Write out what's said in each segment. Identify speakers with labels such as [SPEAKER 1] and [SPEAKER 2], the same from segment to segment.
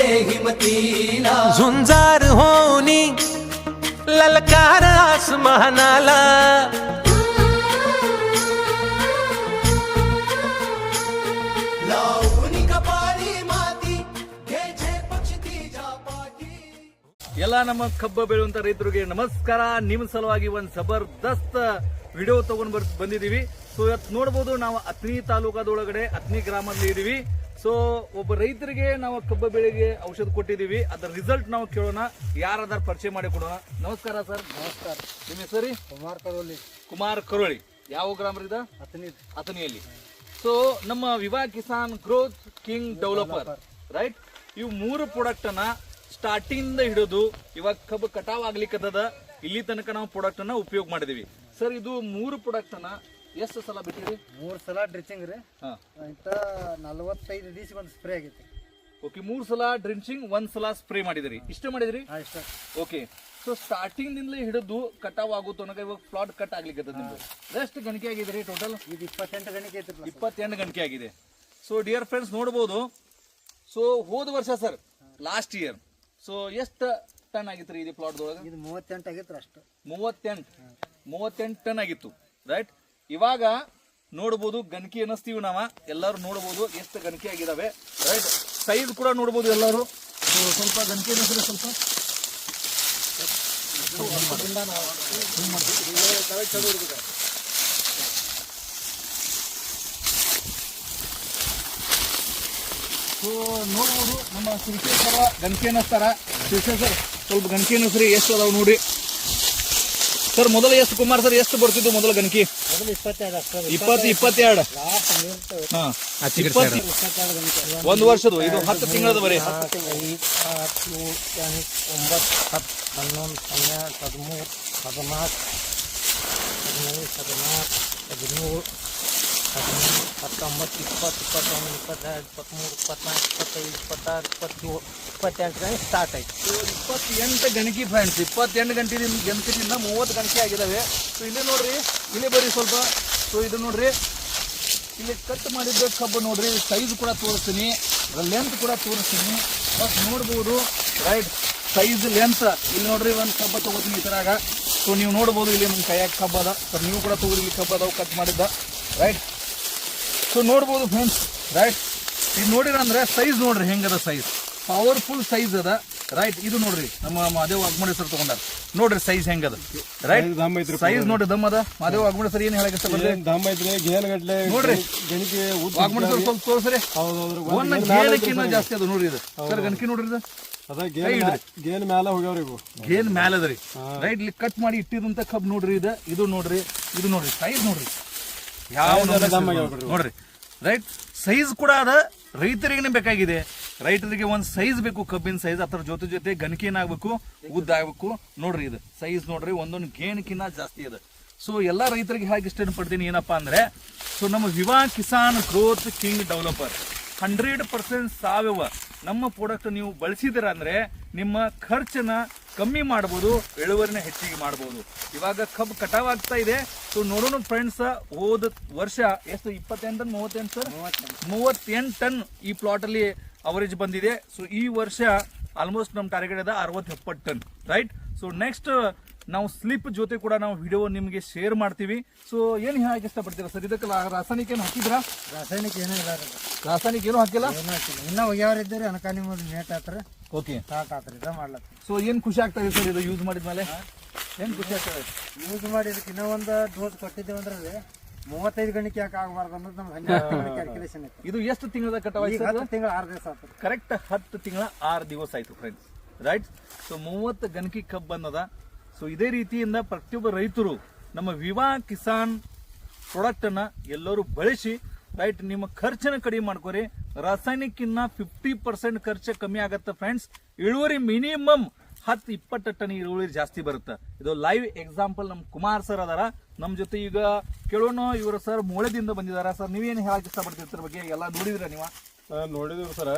[SPEAKER 1] जोशीला
[SPEAKER 2] झुंजार होनी ललकार आसमानाला
[SPEAKER 1] लावून कपाळी माती घे झेपची तिच्या पाठी
[SPEAKER 3] ಎಲ್ಲ ನಮ್ಮ ಕಬ್ಬ ಬೆಳೆಯುವಂತ ರೈತರಿಗೆ ನಮಸ್ಕಾರ ನಿಮ್ ಸಲುವಾಗಿ ಒಂದ್ ಜಬರ್ದಸ್ತ್ ವಿಡಿಯೋ ತಗೊಂಡ್ ಬರ್ ಬಂದಿದೀವಿ ಸೊ ಇವತ್ತು ನೋಡ್ಬೋದು ನಾವು ಅತ್ನಿ ತಾಲೂಕಾದೊಳಗಡೆ ಅತ್ನಿ ಗ್ರಾಮದಲ್ಲಿ ಇದೀವಿ ಸೊ ಒಬ್ಬ ರೈತರಿಗೆ ನಾವು ಕಬ್ಬ ಬೆಳೆಗೆ ಔಷಧ ಕೊಟ್ಟಿದೀವಿ ಅದರ ರಿಸಲ್ಟ್ ನಾವು ಕೇಳೋಣ. ಯಾರಾದ್ರೂ ಪರಿಚಯ ಮಾಡಿ ಕೊಡೋಣ. ನಮಸ್ಕಾರ ಸರ್. ನಮಸ್ಕಾರ. ನಿಮ್ಮ ಹೆಸರಿ?
[SPEAKER 4] ಕುಮಾರ್ ಕರೋಳಿ
[SPEAKER 3] ಕುಮಾರ್ ಕರೋಳಿ ಯಾವ ಗ್ರಾಮರಿದ
[SPEAKER 4] ಹತ್ತನೇ
[SPEAKER 3] ಅಥಣಿಯಲ್ಲಿ. ಸೊ ನಮ್ಮ Viva Kisan growth king developer right ಇವು ಮೂರು ಪ್ರಾಡಕ್ಟ್ ಅನ್ನ ಸ್ಟಾರ್ಟಿಂಗ್ ಇಂದ ಹಿಡಿದು ಇವಾಗ ಕಬ್ಬು ಕಟಾವ್ ಆಗ್ಲಿಕ್ಕದ ಇಲ್ಲಿ ತನಕ ನಾವು ಪ್ರಾಡಕ್ಟ್ ಅನ್ನ ಉಪಯೋಗ ಮಾಡಿದೀವಿ. ಸರ್ ಇದು ಮೂರು ಪ್ರಾಡಕ್ಟ್ ಅನ್ನ ಎಷ್ಟು ಸಲ ಬಿಟ್ಟಿರಿ?
[SPEAKER 4] ಮೂರು ಸಲ ಡ್ರಿಚಿಂಗ್ ರೀ.
[SPEAKER 3] ಹಾಂ.
[SPEAKER 4] ಇಂತ ನಲವತ್ತೈದು ದಿವಸ ಒಂದು ಸ್ಪ್ರೇ ಆಗೈತಿ.
[SPEAKER 3] ಓಕೆ ಮೂರು ಸಲ ಡ್ರಿಂಚಿಂಗ್ ಒಂದು ಸಲ ಸ್ಪ್ರೇ ಮಾಡಿದಿರಿ. ಇಷ್ಟ ಮಾಡಿದ್ರಿ?
[SPEAKER 4] ಹಾ ಇಷ್ಟ.
[SPEAKER 3] ಓಕೆ ಸೊ ಸ್ಟಾರ್ಟಿಂಗ್ ನಿಂದಲೇ ಹಿಡಿದು ಕಟಾವ್ ಆಗುತ್ತೆ ತನಕ ಇವಾಗ ಫ್ಲಾಟ್ ಕಟ್ ಆಗ್ಲಿಕ್ಕೆ ಎಷ್ಟು ಗಣಿಕೆ ರೀ ಟೋಟಲ್
[SPEAKER 4] ಇದು ಇಪ್ಪತ್ತೆಂಟು ಗಣಿಕೆ ಐತಿ
[SPEAKER 3] ಇಪ್ಪತ್ತೆಂಟು ಗಣಿಕೆ ಆಗಿದೆ. ಸೊ ಡಿಯರ್ ಫ್ರೆಂಡ್ಸ್ ನೋಡ್ಬೋದು. ಸೊ ಹೋದ ವರ್ಷ ಸರ್ ಲಾಸ್ಟ್ ಇಯರ್ ಸೊ ಎಷ್ಟು ಟನ್ ಆಗಿತ್ತು ರೀ ಇದು ಪ್ಲಾಟ್ದೊಳಗೆ
[SPEAKER 4] ಇದು ಮೂವತ್ತೆಂಟು ಆಗಿತ್ತು ಅಷ್ಟು.
[SPEAKER 3] ಮೂವತ್ತೆಂಟು. ಮೂವತ್ತೆಂಟು ಟನ್ ಆಗಿತ್ತು ರೈಟ್ ಇವಾಗ ನೋಡ್ಬೋದು ಗಣಕಿ ಅನ್ನಿಸ್ತೀವಿ ನಾವ. ಎಲ್ಲರೂ ನೋಡ್ಬೋದು ಎಷ್ಟು ಗಣಕಿ ಆಗಿದಾವೆ. ರೈಟ್ ಸೈಜ್ ಕೂಡ ನೋಡ್ಬೋದು ಎಲ್ಲರೂ. ಸ್ವಲ್ಪ ಗಣಕಿ ಅನ್ನಿಸಿದ್ರೆ ಸ್ವಲ್ಪ. ಸೊ ನೋಡ್ಬೋದು ನಮ್ಮ ಶಿವಶೇಶ್ವರ ಗಣಕಿ ಅನ್ನಿಸ್ತಾರ. ಸ್ವಲ್ಪ ಗಣಕಿ ಅನ್ನಿಸ್ರಿ, ಎಷ್ಟು ಅದಾವ ನೋಡಿ. ಸರ್ ಮೊದಲು ಎಷ್ಟು ಕುಮಾರ್ ಸರ್, ಎಷ್ಟು ಬರ್ತಿದ್ದು ಮೊದಲು ಗಣಕಿ ಇಪ್ಪತ್ತು ಇಪ್ಪತ್ತೆರಡು. ಹಾ. ಒಂದು ವರ್ಷದ ಇದು ಹತ್ತು ತಿಂಗಳದ ಬರೀ
[SPEAKER 4] ಹತ್ತು ಒಂಬತ್ತು ಹತ್ತು ಹನ್ನೊಂದು ಹನ್ನೆರಡು ಹದಿಮೂರು ಹದಿನಾಲ್ಕು ಹದಿನೈದು ಹದಿನಾಲ್ಕು ಹದಿಮೂರು ಹತ್ತೊಂಬತ್ತು, ಇಪ್ಪತ್ತು, ಇಪ್ಪತ್ತೊಂದು, ಇಪ್ಪತ್ತೆರಡು, ಇಪ್ಪತ್ತ್ಮೂರು ಇಪ್ಪತ್ನಾಲ್ಕು ಇಪ್ಪತ್ತೈದು, ಇಪ್ಪತ್ತಾರು, ಇಪ್ಪತ್ತೇಳು, ಇಪ್ಪತ್ತೆಂಟು ಗಂಟೆ ಸ್ಟಾರ್ಟ್ ಆಯ್ತು.
[SPEAKER 3] ಇಪ್ಪತ್ತೆಂಟು ಗಣಕಿ ಫ್ರೆಂಡ್ಸ್ ಇಪ್ಪತ್ತೆಂಟು ಗಂಟೆ ಗಣಕದಿಂದ ಮೂವತ್ತು ಗಂಟೆ ಆಗಿದಾವೆ. ಸೊ ಇಲ್ಲಿ ನೋಡ್ರಿ, ಇಲ್ಲಿ ಬರ್ರಿ ಸ್ವಲ್ಪ. ಸೊ ಇದು ನೋಡ್ರಿ, ಇಲ್ಲಿ ಕಟ್ ಮಾಡಿದ್ದ ಕಬ್ಬು ನೋಡ್ರಿ ಸೈಜ್ ಕೂಡ ತೋರಿಸ್ತೀನಿ. ಲೆಂತ್ ಕೂಡ ತೋರಿಸ್ತೀನಿ. ಬಸ್ ನೋಡ್ಬೋದು ರೈಟ್ ಸೈಜ್ ಲೆಂತ್ ಇಲ್ಲಿ ನೋಡ್ರಿ, ಒಂದು ಕಬ್ಬ ತಗೋತೀನಿ ಈ ಸೊ ನೀವು ನೋಡ್ಬೋದು, ಇಲ್ಲಿ ನಿಮ್ಮ ಕೈಯಾಗ ಕಬ್ಬದ ಸೊ ನೀವು ಕೂಡ ತೊಗೊಳಿ ಇಲ್ಲಿ ಕಬ್ಬ ಕಟ್ ಮಾಡಿದ್ದ. ರೈಟ್ ಸೊ ನೋಡ್ಬೋದು ಫ್ರೆಂಡ್ಸ್ ರೈಟ್ ಇದು ನೋಡಿರ ಅಂದ್ರೆ ಸೈಜ್ ನೋಡ್ರಿ ಹೆಂಗದ ಸೈಜ್ ಪವರ್ಫುಲ್ ಸೈಜ್ ಅದ ರೈಟ್ ಇದು ನೋಡ್ರಿ ನಮ್ಮ ಮಾದೇವ್ ಅಗ್ಮಡಿ ಸರ್ ತಗೊಂಡಾರ. ನೋಡ್ರಿ ಸೈಜ್ ಹೆಂಗದ ರೈಟ್ ಸೈಜ್ ನೋಡ್ರಿ ದಮ್ ಅದ. ಮಾದೇವ್ ಅಗ್ಮಡಿ ಸರ್ ಏನ್ ಹೇಳಕ್ ಇಷ್ಟಪಡ್ರಿ
[SPEAKER 5] ದಮ್ ಐತ್ರಿ ಗೇನ್ ಗಟ್ಲೆ
[SPEAKER 3] ನೋಡ್ರಿ
[SPEAKER 5] ಗಣಿಕೆ
[SPEAKER 3] ವಾಗ್ಮಡಿ ಸರ್ ಸ್ವಲ್ಪ ತೋರ್ಸ್ರಿ.
[SPEAKER 5] ಹೌದೌದ್ರಿ
[SPEAKER 3] ಒಂದ್ ಗೇಲಕ್ಕಿನ್ನ ಜಾಸ್ತಿ ಅದ ನೋಡ್ರಿ ಇದು. ಸರ್ ಗಣಕಿ ನೋಡ್ರಿ ಇದು?
[SPEAKER 5] ಗೇನ್ ಮ್ಯಾ- ಗೇನ್ ಮ್ಯಾಲ ಹೋಗ್ಯಾವ್ರಿ ಇವು.
[SPEAKER 3] ಗೇನ್ ಮ್ಯಾಲ ಅದರಿ ರೈಟ್ ಇಲ್ಲಿ ಕಟ್ ಮಾಡಿ ಇಟ್ಟಿದಂತ ಕಬ್ ನೋಡ್ರಿ ಇದು. ಇದು ನೋಡ್ರಿ ಇದು ನೋಡ್ರಿ ಸೈಜ್ ನೋಡ್ರಿ. ಯಾವ ನೋಡ್ರಿ. ರೈಟ್ ಸೈಜ್ ಕೂಡ ಅದ ರೈತರಿಗೆ ಬೇಕಾಗಿದೆ. ರೈತರಿಗೆ ಒಂದ್ ಸೈಜ್ ಬೇಕು ಕಬ್ಬಿನ ಸೈಜ್ ಅದ್ರ ಜೊತೆ ಜೊತೆ ಗಣಕಿನ ಆಗ್ಬೇಕು ಉದ್ದ ಆಗ್ಬೇಕು. ನೋಡ್ರಿ ಇದು ಸೈಜ್ ನೋಡ್ರಿ ಒಂದೊಂದು ಗೇಣಕಿನ ಜಾಸ್ತಿ ಅದ ಸೊ ಎಲ್ಲಾ ರೈತರಿಗೆ ಹೇಗೆ ಇಷ್ಟ ಪಡ್ತೀನಿ ಏನಪ್ಪಾ ಅಂದ್ರೆ ಸೊ ನಮ್ಮ Viva Kisan growth king developer hundred percent ಸಾವಯವ ನಮ್ಮ ಪ್ರಾಡಕ್ಟ್ ನೀವು ಬಳಸಿದಿರ ಅಂದ್ರೆ ನಿಮ್ಮ ಖರ್ಚನ್ನ ಕಮ್ಮಿ ಮಾಡ್ಬೋದು ಇಳುವರಿನ ಹೆಚ್ಚಿಗೆ ಮಾಡ್ಬೋದು. ಇವಾಗ ಕಬ್ಬು ಕಟಾವ್ ಆಗ್ತಾ ಇದೆ. ಸೊ ನೋಡೋಣ ಫ್ರೆಂಡ್ಸ್ ಹೋದ ವರ್ಷ ಎಷ್ಟು? ಇಪ್ಪತ್ತೆಂಟು ಟನ್ ಮೂವತ್ತೆಂಟು ಸರ್? ಮೂವತ್ತೆಂಟು. ಟನ್ ಈ ಪ್ಲಾಟ್ ಅಲ್ಲಿ ಅವರೇಜ್ ಬಂದಿದೆ. ಸೊ ಈ ವರ್ಷ ಆಲ್ಮೋಸ್ಟ್ ನಮ್ಮ ಟಾರ್ಗೆಟ್ ಅದ ಅರವತ್ತು ಎಪ್ಪತ್ತು ಟನ್ ರೈಟ್ ಸೊ ನೆಕ್ಸ್ಟ್ ನಾವು ಸ್ಲಿಪ್ ಜೊತೆ ಕೂಡ ನಾವು ವಿಡಿಯೋ ನಿಮಗೆ ಶೇರ್ ಮಾಡ್ತೀವಿ. ಸೊ ಏನು ಹೇಳಕ್ಕೆ ಇಷ್ಟಪಡ್ತೀರಾ ಸರ್? ಇದಕ್ಕೆ ರಾಸಾಯನಿಕ ಏನು ಹಾಕಿದ್ರಾ?
[SPEAKER 4] ರಾಸಾಯನಿಕ ಏನೂ ಇಲ್ಲ
[SPEAKER 3] ರಾಸಾಯನಿಕ ಏನು ಹಾಕಿಲ್ಲ?
[SPEAKER 4] ಇನ್ನೂ ಒಗ್ಯಾವ್ರ ಇದ್ದೀರಿ ಅನಕಾನಿ ಮಾಡಿ ನೇಟ್
[SPEAKER 3] ಓಕೆ.
[SPEAKER 4] ಸ್ಟಾರ್ಟ್ ಆತ್ರಿ ಇದ ಮಾಡ್ಲತ್ತ.
[SPEAKER 3] ಸೊ ಏನ್ ಖುಷಿ ಆಗ್ತದೆ ಸರ್ ಇದು ಯೂಸ್ ಮಾಡಿದ್ಮೇಲೆ? ಏನ್ ಖುಷಿ ಆಗ್ತದೆ
[SPEAKER 4] ಯೂಸ್ ಮಾಡಿ ಇದಕ್ಕೆ ಇನ್ನೂ ಒಂದು ಡೋಸ್ ಕೊಟ್ಟಿದ್ದೇವೆ ಅಂದ್ರೆ ಮೂವತ್ತೈದು ಗಣಿಕೆ ಯಾಕೆ ಆಗಬಾರ್ದು ಅನ್ನೋದು ಹನ್ನೆರಡು ಕ್ಯಾಲ್ಕುಲೇಷನ್ ಇತ್ತು
[SPEAKER 3] ಇದು ಎಷ್ಟು ತಿಂಗಳ ಕಟಾವ್
[SPEAKER 4] ಈಗ ಹತ್ತು ತಿಂಗಳು ಆರು ದಿವಸ ಆತ್ರಿ
[SPEAKER 3] ಕರೆಕ್ಟ್ ಹತ್ತು ತಿಂಗಳ ಆರು ದಿವಸ ಆಯ್ತು ಫ್ರೆಂಡ್ಸ್ ರೈಟ್ ಸೊ ಮೂವತ್ತು ಗಣಕಿ ಕಬ್ ಬಂದದ ಸೊ ಇದೇ ರೀತಿಯಿಂದ ಪ್ರತಿಯೊಬ್ಬ ರೈತರು ನಮ್ಮ ವಿವಾ ಕಿಸಾನ್ ಪ್ರಾಡಕ್ಟ್ ಅನ್ನ ಎಲ್ಲರೂ ಬಳಸಿ ರೈಟ್ ನಿಮ್ಮ ಖರ್ಚನ್ನ ಕಡಿಮೆ ಮಾಡ್ಕೋರಿ. ರಾಸಾಯನಿಕಿನ್ನ ಫಿಫ್ಟಿ ಪರ್ಸೆಂಟ್ ಖರ್ಚು ಕಮ್ಮಿ ಆಗತ್ತೆ ಫ್ರೆಂಡ್ಸ್ ಇಳುವರಿ ಮಿನಿಮಮ್ ಹತ್ತು ಇಪ್ಪತ್ತು ಟನ್ ಇಳುವರಿ ಜಾಸ್ತಿ ಬರುತ್ತೆ. ಇದು ಲೈವ್ ಎಕ್ಸಾಂಪಲ್ ನಮ್ಮ ಕುಮಾರ್ ಸರ್ ಅದಾರ. ನಮ್ಮ ಜೊತೆ ಈಗ ಕೇಳೋಣ ಇವರು ಸರ್ ಮೂಳೆದಿಂದ ಬಂದಿದಾರ. ಸರ್ ನೀವೇನು ಹೇಳಕ್ ಇಷ್ಟಪಡ್ತೀರಿ ಇದ್ರ ಬಗ್ಗೆ? ಎಲ್ಲ ನೋಡಿದ್ರ ನೀವು?
[SPEAKER 5] ನೋಡಿದ್ರು ಸರ್ ಸರ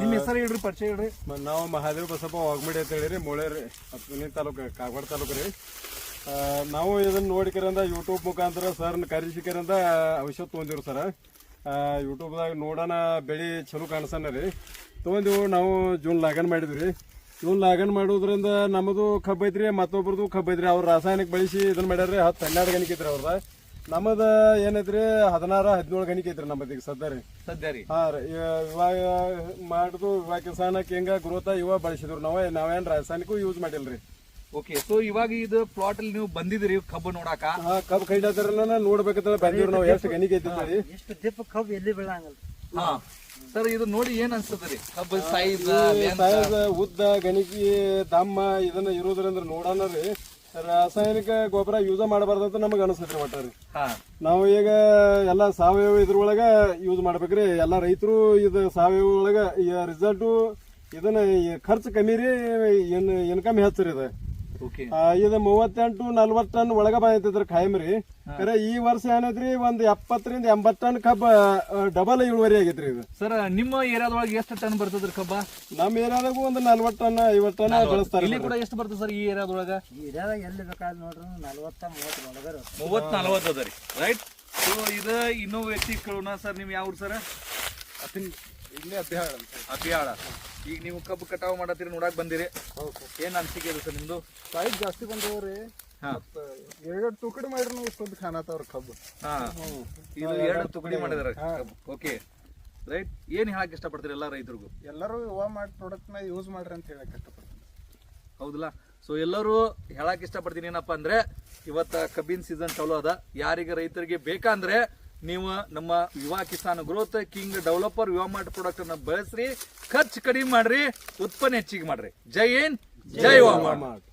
[SPEAKER 3] ನಿಮ್ಮ ಹೆಸರು ಹೇಳ್ರಿ ಪರಿಚಯ ಹೇಳ್ರಿ.
[SPEAKER 5] ನಾವು ಮಹಾದೇವ್ ಬಸಪ್ಪ ವಾಗ್ಮಡಿ ಅಂತ ಹೇಳಿರಿ ಮೊಳೆ ರೀ ಹತ್ತನೇ ತಾಲೂಕು ಕಾಗವಾಡ ತಾಲೂಕು ರೀ. ನಾವು ಇದನ್ನ ನೋಡಿಕರಂದ ಯೂಟ್ಯೂಬ್ ಮುಖಾಂತರ ಸರ್ನ ಕರೆಸಿಕರಂದ ಔಷಧ ತೊಗೊಂಡಿರು ಸರ ಯೂಟ್ಯೂಬ್ದಾಗ ನೋಡೋಣ ಬೆಳೆ ಚಲೋ ಕಾಣಿಸೋಣ ರೀ. ತೊಗೊಂಡಿವು ನಾವು ಜೂನ್ ಲಾಗನ್ ಮಾಡಿದ್ವಿ. ರೀ ಜೂನ್ ಲಾಗನ್ ಮಾಡೋದ್ರಿಂದ ನಮ್ಮದು ಕಬ್ಬೈತ್ರಿ ಮತ್ತೊಬ್ರದ್ದು ಕಬ್ಬು ಐತ್ರಿ. ಅವ್ರು ರಾಸಾಯನಿಕ ಬಳಸಿ ಇದನ್ನ ರೀ ಹತ್ತು ಹನ್ನೆರಡು ಗಣಿಕೆ ಐತ್ರಿ ಅವ್ರದ. ನಮ್ಮದ ಏನೈತ್ರಿ ಹದಿನಾರ ಹದಿನೇಳು ಗಣಿಕೆ ಐತ್ರಿ ನಮ್ಮದು ಈಗ ಸದ್ಯ ರೀ.
[SPEAKER 3] ಸದ್ಯ ರೀ.
[SPEAKER 5] ಹಾ ರೀ. ಇವ- ಇವಾಗ ಮಾಡುದು ಇವಾಗ ಕಿಸಾನಕ್ಕೆ ಹೆಂಗ ಗ್ರೋತ ಇವಾಗ ಬಳಸಿದ್ರು ನಾವ. ನಾವೇನು ರಾಸಾಯನಿಕ ಯೂಸ್ ಮಾಡಿಲ್ರಿ.
[SPEAKER 3] ಓಕೆ ಸೊ ಇವಾಗ ಇದು ಪ್ಲಾಟ್ ಅಲ್ಲಿ ನೀವು ಬಂದಿದ್ರಿ ಕಬ್ಬು ನೋಡಾಕ?
[SPEAKER 5] ಹಾ ಕಬ್ಬು ಕೈಡಾದ್ರನ ನೋಡ್ಬೇಕಂತ ಬಂದಿವ್ರಿ ನಾವು ಎಷ್ಟು ಗಣಿಗೆ ಐತಿ
[SPEAKER 4] ಎಷ್ಟು ದಿಪ್ಪ ಕಬ್ಬು ಎಲ್ಲಿ ಬೀಳಂಗಲ್ಲ.
[SPEAKER 3] ಹಾ ಸರ್ ಇದು ನೋಡಿ ಏನ್ ಅನ್ಸ್ತದ್ರಿ ಕಬ್ಬು ಸೈಜ್
[SPEAKER 5] ಸೈಜ್ ಉದ್ದ ಗಣಿಕೆ ದಮ್ಮ ಇದನ್ನ ಇರೋದ್ರಿಂದ ನೋಡೋಣ ರೀ. ರಾಸಾಯನಿಕ ಗೊಬ್ಬರ ಯೂಸ್ ಮಾಡಬಾರ್ದಂತ ನಮಗೆ ಅನಿಸ್ತೈತ್ರಿ ಒಟ್ಟ ರೀ
[SPEAKER 3] ಹಾ.
[SPEAKER 5] ನಾವು ಈಗ ಎಲ್ಲ ಸಾವಯವ ಇದ್ರೊಳಗ ಯೂಸ್ ಮಾಡ್ಬೇಕ್ರಿ. ಎಲ್ಲ ರೈತರು ಇದು ಸಾವಯವ ಒಳಗ ರಿಸಲ್ಟು ಇದನ್ನ ಖರ್ಚು ಕಮ್ಮಿ ರೀ ಇನ್ಕಮ್ ಹೆಚ್ಚು ರೀ ಇದು. ಇದು ಮೂವತ್ತೆಂಟು ನಲ್ವತ್ ಟನ್ ಒಳಗ ಬಂದೈತಿದ್ರ ಖಾಯಂ ರೀ. ಖರೆ ಈ ವರ್ಷ ಏನೈತ್ರಿ ಒಂದ್ ಎಪ್ಪತ್ತರಿಂದ ಎಂಬತ್ ಟನ್ ಕಬ್ಬ ಡಬಲ್ ಇಳುವರಿ ಆಗೈತ್ರಿ ಇದು.
[SPEAKER 3] ಸರ್ ನಿಮ್ಮ ಏರಿಯಾದೊಳಗೆ ಎಷ್ಟು ಟನ್ ಬರ್ತದ್ರಿ ಕಬ್ಬ?
[SPEAKER 5] ನಮ್ಮ ಏರಿಯಾದಾಗ ಒಂದು ನಲ್ವತ್ ಟನ್ ಐವತ್ ಟನ್ ಬೆಳೆಸ್ತಾರೆ
[SPEAKER 3] ಇಲ್ಲಿ ಕೂಡ ಎಷ್ಟು ಬರ್ತದೆ ಸರ್ ಈ ಏರಿಯಾದೊಳಗ?
[SPEAKER 4] ಏರಿಯಾದಾಗ ಎಲ್ಲಿ ಬೇಕಾದ್ ನೋಡ್ರಿ ನಲ್ವತ್ತ
[SPEAKER 3] ಮೂವತ್ ನಲವತ್ತು ಅದ ರೀ. ರೈಟ್ ಸೊ ಇದು ಇನ್ನೊಬ್ಬ ವ್ಯಕ್ತಿ ಕೇಳೋಣ ಸರ್ ನೀವು ಯಾವ ಸರ್?
[SPEAKER 5] ಇಲ್ಲಿ ಅಭ್ಯಾಸ
[SPEAKER 3] ಅಭಿಯಾಳ ಈಗ ನೀವು ಕಬ್ಬು ಕಟಾವು ಮಾಡತ್ತೀರಿ ನೋಡಕ್ ಬಂದಿರಿ. ಏನ್ ಅನ್ಸಿಕೆ ಇದೆ ಸರ್ ನಿಮ್ದು?
[SPEAKER 5] ಸೈಜ್ ಜಾಸ್ತಿ ಬಂದವ್ರಿ.
[SPEAKER 3] ಹಾ.
[SPEAKER 5] ಎರಡು ತುಕಡಿ ಮಾಡ್ರಿ ನಾವು ಇಷ್ಟೊಂದು ಖಾನಾತವ್ರ ಕಬ್ಬು.
[SPEAKER 3] ಹಾ. ಇದು ಎರಡು ತುಕಡಿ ಮಾಡಿದಾರೆ ಓಕೆ. ರೈಟ್. ಏನ್ ಹೇಳಕ್ ಇಷ್ಟಪಡ್ತೀರಿ ಎಲ್ಲಾ ರೈತರಿಗೂ?
[SPEAKER 5] ಎಲ್ಲರೂ ಯುವ ಮಾಡಿ ಪ್ರಾಡಕ್ಟ್ನ ಯೂಸ್ ಮಾಡ್ರಿ ಅಂತ ಹೇಳಕ್ ಇಷ್ಟಪಡ್ತೀನಿ.
[SPEAKER 3] ಹೌದಲ್ಲ? ಸೊ ಎಲ್ಲರೂ ಹೇಳಕ್ ಇಷ್ಟಪಡ್ತೀನಿ ಏನಪ್ಪಾ ಅಂದ್ರೆ ಇವತ್ತ ಕಬ್ಬಿನ ಸೀಸನ್ ಚಲೋ ಅದ. ಯಾರಿಗ ರೈತರಿಗೆ ಬೇಕಂದ್ರೆ ನೀವು ನಮ್ಮ Yuva Kisan growth king developer Yuva mart product ಅನ್ನ ಬಳಸ್ರಿ, ಖರ್ಚು ಕಡಿಮೆ ಮಾಡ್ರಿ, ಉತ್ಪನ್ನ ಹೆಚ್ಚಿಗೆ ಮಾಡ್ರಿ. ಜೈ ಏನ್ ಜೈ ಯುವ
[SPEAKER 1] ಮಾತಿ